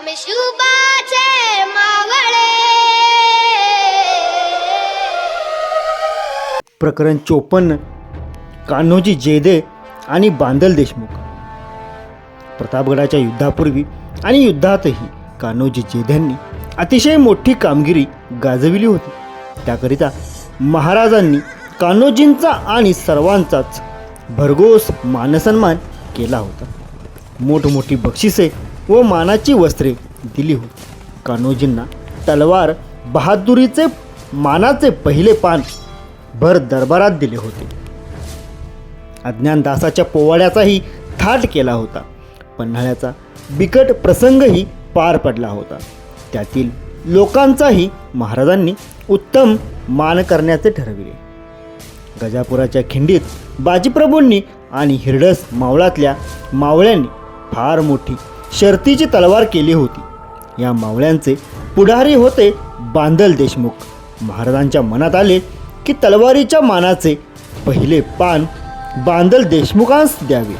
स्वामी शुभाचे मावळे प्रकरण चोपन्न कान्होजी जेदे आणि बांदल देशमुख प्रतापगडाच्या युद्धापूर्वी आणि युद्धातही कान्होजी जेध्यांनी अतिशय मोठी कामगिरी गाजविली होती त्याकरिता महाराजांनी कान्होजींचा आणि सर्वांचाच भरघोस मानसन्मान केला होता. मोठमोठी बक्षिसे व मानाची वस्त्रे दिली होती. कान्होजींना तलवार बहादुरीचे मानाचे पहिले पान भर दरबारात दिले होते. अज्ञानदासाच्या पोवाड्याचाही थाट केला होता. पन्हाळ्याचा बिकट प्रसंगही पार पडला होता. त्यातील लोकांचाही महाराजांनी उत्तम मान करण्याचे ठरविले. गजापुराच्या खिंडीत बाजीप्रभूंनी आणि हिरडस मावळातल्या मावळ्यांनी फार मोठी शर्तीची तलवार केली होती. या मावळ्यांचे पुढारी होते बांदल देशमुख. महाराजांच्या मनात आले की तलवारीच्या मानाचे पहिले पान बांदल देशमुखांस द्यावे.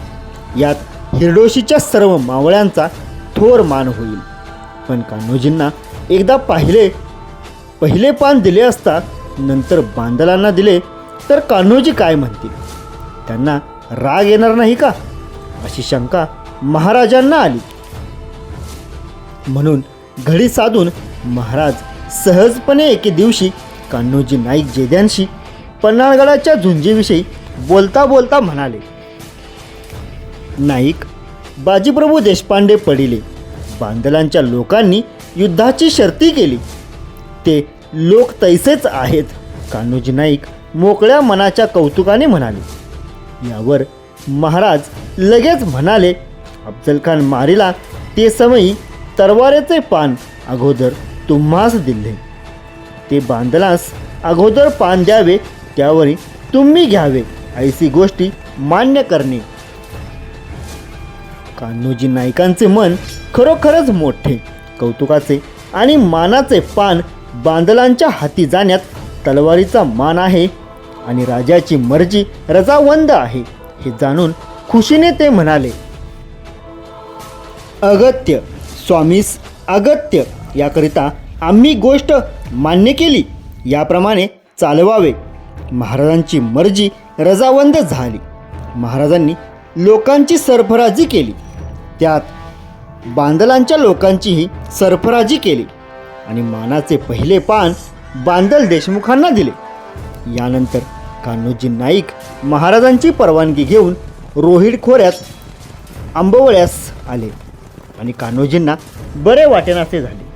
यात हिरडोशीच्या सर्व मावळ्यांचा थोर मान होईल. पण कान्होजींना एकदा पाहिले पहिले पान दिले असता नंतर बांदलांना दिले तर कान्होजी काय म्हणतील? त्यांना राग येणार नाही का? अशी शंका महाराजांना आली. म्हणून घडी साधून महाराज सहजपणे एके दिवशी कान्होजी नाईक जेद्यांशी पन्हाळगडाच्या झुंजीविषयी बोलता बोलता म्हणाले नाईक बाजीप्रभू देशपांडे पडिले. बांदलांच्या लोकांनी युद्धाची शर्ती केली. ते लोक तैसेच आहेत कान्होजी नाईक मोकळ्या मनाच्या कौतुकाने म्हणाले. यावर महाराज लगेच म्हणाले अफजलखान मारीला ते समयी तरवारेचे पान अगोदर तुम्हास दिले ते बांदलास अगोदर पान द्यावे त्यावरी तुम्ही घ्यावे ऐसी गोष्टी मान्य करणे. कान्होजी नाईकांचे मन खरोखरच मोठे कौतुकाचे आणि मानाचे पान बांदलांच्या हाती जाण्यात तलवारीचा मान आहे आणि राजाची मर्जी रजावंद आहे हे जाणून खुशीने ते म्हणाले अगत्य स्वामीस अगत्य. याकरिता आम्ही गोष्ट मान्य केली. याप्रमाणे चालवावे. महाराजांची मर्जी रजावंद झाली. महाराजांनी लोकांची सरफराजी केली. त्यात बांदलांच्या लोकांचीही सरफराजी केली. आणि मानाचे पहिले पान बांदल देशमुखांना दिले. यानंतर कान्होजी नाईक महाराजांची परवानगी घेऊन रोहिड खोऱ्यात आंबवळ्यास आले. आणि कान्होजींना बरे वाटेनासे झाले.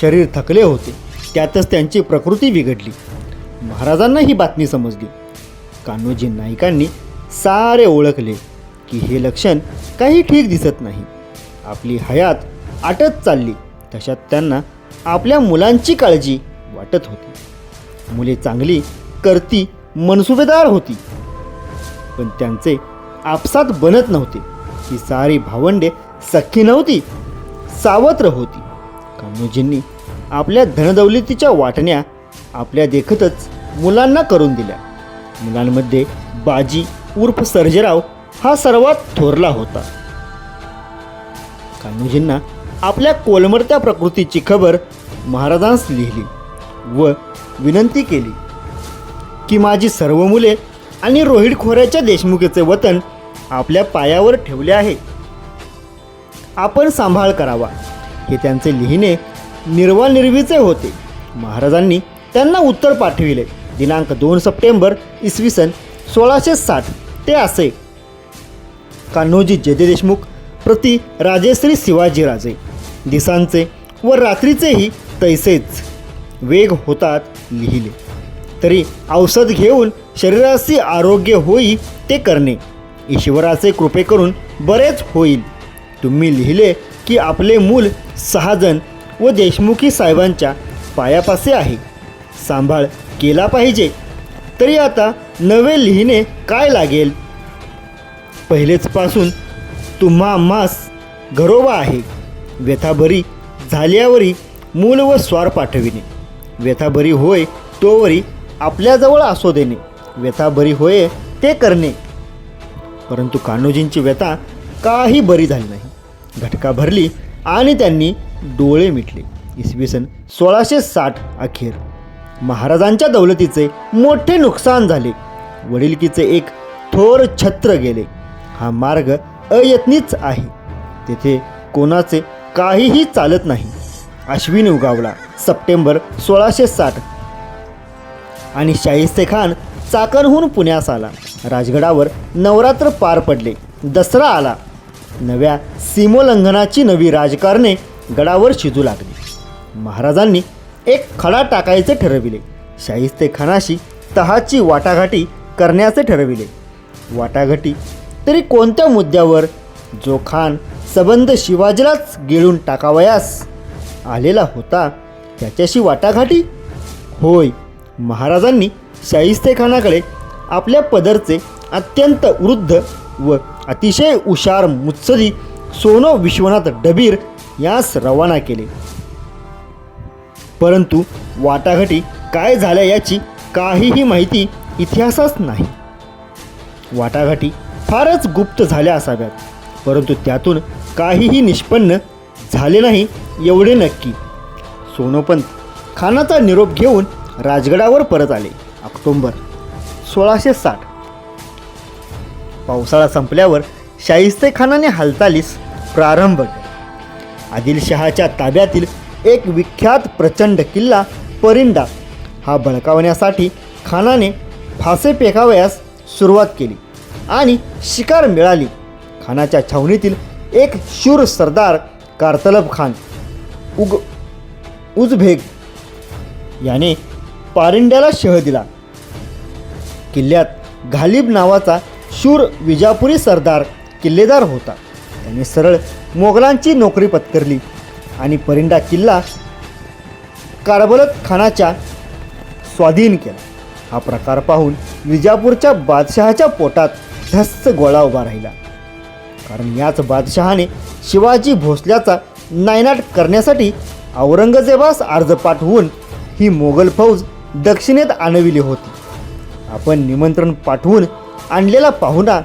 शरीर थकले होते त्यातच त्यांची प्रकृती बिघडली. महाराजांना ही बातमी समजली. कान्होजी नाईकांनी सारे ओळखले की हे लक्षण काही ठीक दिसत नाही. आपली हयात आटत चालली तशात त्यांना आपल्या मुलांची काळजी वाटत होती. मुले चांगली करती मनसुबेदार होती. पण त्यांचे आपसात बनत नव्हते. ही सारी भावंडे सख्खी नव्हती सावत्र होती. कान्होजींनी आपल्या धनदौलतीच्या वाटण्या आपल्या देखतच मुलांना करून दिल्या. मुलांमध्ये बाजी उर्फ सर्जेराव हा सर्वात थोरला होता. कान्होजींना आपल्या कोलमडत्या प्रकृतीची खबर महाराजांस लिहिली व विनंती केली की माझी सर्व मुले आणि रोहिड खोऱ्याच्या देशमुखेचे वतन आपल्या पायावर ठेवले आहे. आपण सांभाळ करावा हे त्यांचे लिहिणे निर्वानिर्वीचे होते. महाराजांनी त्यांना उत्तर पाठविले. दिनांक दोन सप्टेंबर इसवी सन सोळाशे साठ ते असे. कान्होजी जयदे देशमुख प्रति राजेश्री शिवाजीराजे दिसांचे व रात्रीचेही तैसेच वेग होतात लिहिले. तरी औषध घेऊन शरीराशी आरोग्य होई ते करणे. ईश्वराचे कृपे करून बरेच होईल. तुम्ही लिहिले की आपले मूल सहाजण व देशमुखी साहेबांच्या पायापासे आहे. सांभाळ केला पाहिजे. तरी आता नवे लिहिणे काय लागेल? पहिलेच पासून तुम्हा मास घरोबा आहे. व्यथाभरी झाल्यावरी मूल व स्वार पाठविणे. व्यथाभरी होय तोवरी आपल्याजवळ असो देणे. व्यथाभरी होय ते करणे. परंतु कान्होजींची व्यथा काही बरी झाली नाही. घटका भरली आणि त्यांनी डोळे मिटले. इसवी सन सोळाशे साठ अखेर. महाराजांच्या दौलतीचे मोठे नुकसान झाले. वडिलकीचे एक थोर छत्र गेले. हा मार्ग अयत्नीच आहे. तेथे कोणाचे काहीही चालत नाही. अश्विन उगावला. सप्टेंबर सोळाशे साठ. आणि शाहिस्ते खान चाकणहून पुण्यास आला. राजगडावर नवरात्र पार पडले. दसरा आला. नव्या सीमोल्लंघनाची नवी राजकारणे गडावर शिजू लागली. महाराजांनी एक खडा टाकायचे ठरविले. शाहिस्ते खानाशी तहाची वाटाघाटी करण्याचे ठरविले. वाटाघाटी तरी कोणत्या मुद्द्यावर? जो खान सबंध शिवाजीलाच गिळून टाकावयास आलेला होता त्याच्याशी वाटाघाटी? होय महाराजांनी शाहिस्तेखानाकडे आपल्या पदरचे अत्यंत वृद्ध व अतिशय हुशार मुत्सदी सोनो विश्वनाथ डबीर यास रवाना केले. परंतु वाटाघाटी काय झाल्या याची काहीही माहिती इतिहासात नाही. वाटाघाटी फारच गुप्त झाल्या असाव्यात परंतु त्यातून काहीही निष्पन्न झाले नाही एवढे नक्की. सोनोपंत खानाचा निरोप घेऊन राजगडावर परत आले. ऑक्टोंबर सोळाशे साठ. पावसाळा संपल्यावर शाहिस्तेखानाने हालचालीस प्रारंभ केला. आदिलशहाच्या ताब्यातील एक विख्यात प्रचंड किल्ला परिंडा हा बळकावण्यासाठी खानाने फासे पेकावयास सुरुवात केली आणि शिकार मिळाली. खानाच्या छावणीतील एक शूर सरदार कारतलब खान उग उजबेग याने पारिंड्याला शह दिला. किल्ल्यात घालिब नावाचा शूर विजापुरी सरदार किल्लेदार होता. त्याने सरळ मोगलांची नोकरी पत्करली आणि परिंडा किल्ला कारबलत खानाच्या स्वाधीन केला. हा प्रकार पाहून विजापूरच्या बादशहाच्या पोटात धस्स गोळा उभा राहिला. कारण याच बादशहाने शिवाजी भोसल्याचा नायनाट करण्यासाठी औरंगजेबास अर्ज पाठवून ही मोगल फौज दक्षिणेत आणविली होती. आपण निमंत्रण पाठवून आणलेला पाहुणा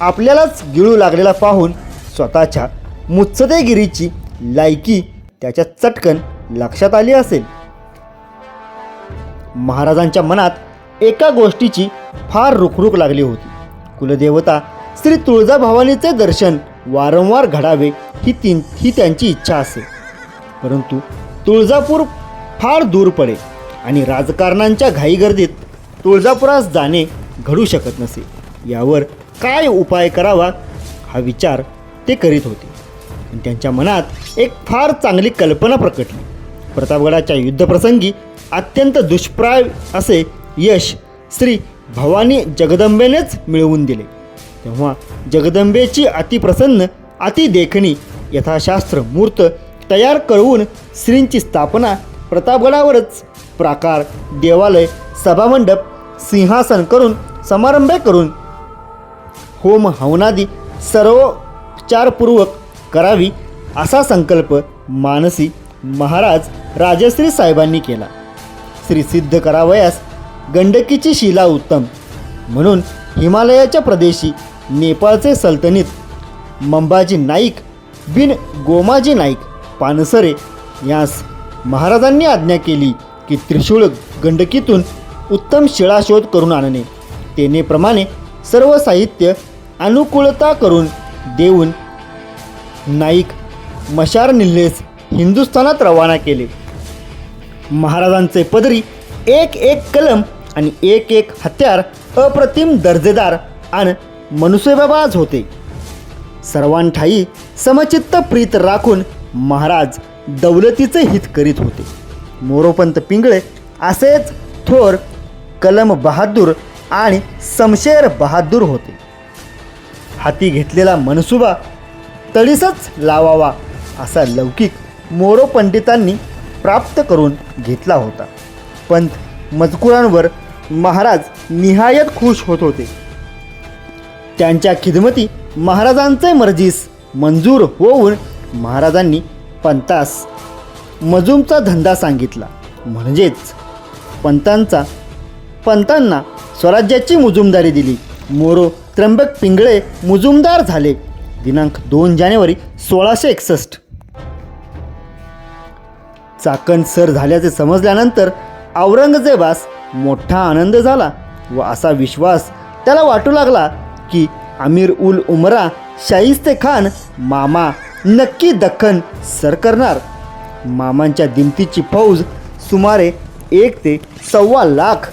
आपल्यालाच गिळू लागलेला पाहून स्वतःच्या मुत्सदेगिरीची लायकी त्याच्या चटकन लक्षात आली असेल. महाराजांच्या मनात एका गोष्टीची फार रुखरुख लागली होती. कुलदेवता श्री तुळजाभवानीचे दर्शन वारंवार घडावे ही ती ही त्यांची इच्छा असे. परंतु तुळजापूर फार दूर पडे आणि राजकारणांच्या घाईगर्दीत तुळजापुरास जाणे घडू शकत नसे. यावर काय उपाय करावा हा विचार ते करीत होते. आणि त्यांच्या मनात एक फार चांगली कल्पना प्रकटली. प्रतापगडाच्या युद्धप्रसंगी अत्यंत दुष्प्राय असे यश श्री भवानी जगदंबेनेच मिळवून दिले. तेव्हा जगदंबेची अतिप्रसन्न अतिदेखणी यथाशास्त्र मूर्त तयार करून श्रींची स्थापना प्रतापगडावरच प्राकार देवालय सभामंडप सिंहासन करून समारंभ करून होम हवनादी सर्वोपचारपूर्वक करावी असा संकल्प मानसी महाराज राजश्री साहेबांनी केला. श्री सिद्ध करावयास गंडकीची शिला उत्तम. म्हणून हिमालयाच्या प्रदेशी नेपाळचे सल्तनीत मंबाजी नाईक बिन गोमाजी नाईक पानसरे यास महाराजांनी आज्ञा केली. की त्रिशूळ गंडकीतून उत्तम शिळाशोध करून आणणे. तेनेप्रमाणे सर्व साहित्य अनुकूलता करून देऊन नाईक मशार निल्लेस हिंदुस्थानात रवाना केले. महाराजांचे पदरी एक एक कलम आणि एक एक हत्यार अप्रतिम दर्जेदार आणि मनुष्यबाज होते. सर्वांठाई समचित्त प्रीत राखून महाराज दौलतीचे हित करीत होते. मोरोपंत पिंगळे असेच थोर कलम बहादूर आणि समशेर बहादूर होते. हाती घेतलेला मनसुबा तडीसच लावावा असा लौकिक मोरो पंडितांनी प्राप्त करून घेतला होता. पंत मजकुरांवर महाराज निहायत खुश होत होते. त्यांच्या खिदमती महाराजांचे मर्जीस मंजूर होऊन महाराजांनी पंतास मजूमचा धंदा सांगितला. म्हणजेच पंतांचा पंतांना स्वराज्याची मुजुमदारी दिली. मोरो त्र्यंबक पिंगळे मुजुमदार झाले. दिनांक दोन जानेवारी सोळाशे एकसष्ट. चाकण सर झाल्याचे समजल्यानंतर औरंगजेबास मोठा आनंद झाला व असा विश्वास त्याला वाटू लागला की अमीर उल उमरा शाहिस्ते खान मामा नक्की दख्खन सर करणार. मामांच्या दिमतीची फौज सुमारे एक ते सव्वा लाख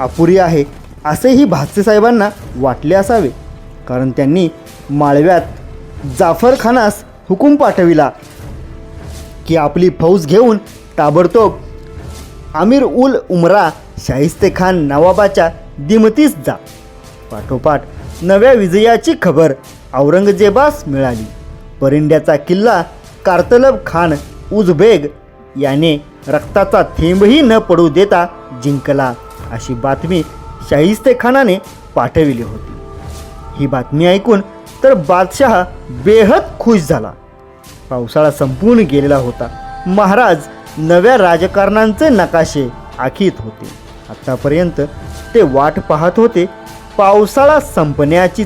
अपुरी आहे असेही भातसे साहेबांना वाटले असावे. कारण त्यांनी माळव्यात जाफर खानास हुकूम पाठविला की आपली फौज घेऊन ताबडतोब आमिर उल उमरा शाहिस्ते खान नवाबाच्या दिमतीस जा. पाठोपाठ नव्या विजयाची खबर औरंगजेबास मिळाली. परिंड्याचा किल्ला कार्तलब खान उझबेग याने रक्ताचा थेंबही न पडू देता जिंकला अशी बातमी शाहिस्ते खानाने पाठविली होती. ही बातमी ऐकून तर बादशहा बेहद खुश झाला. पावसाळा संपून गेलेला होता. महाराज नव्या राजकारणांचे नकाशे आखीत होते. आत्तापर्यंत ते वाट पाहत होते पावसाळा संपण्याची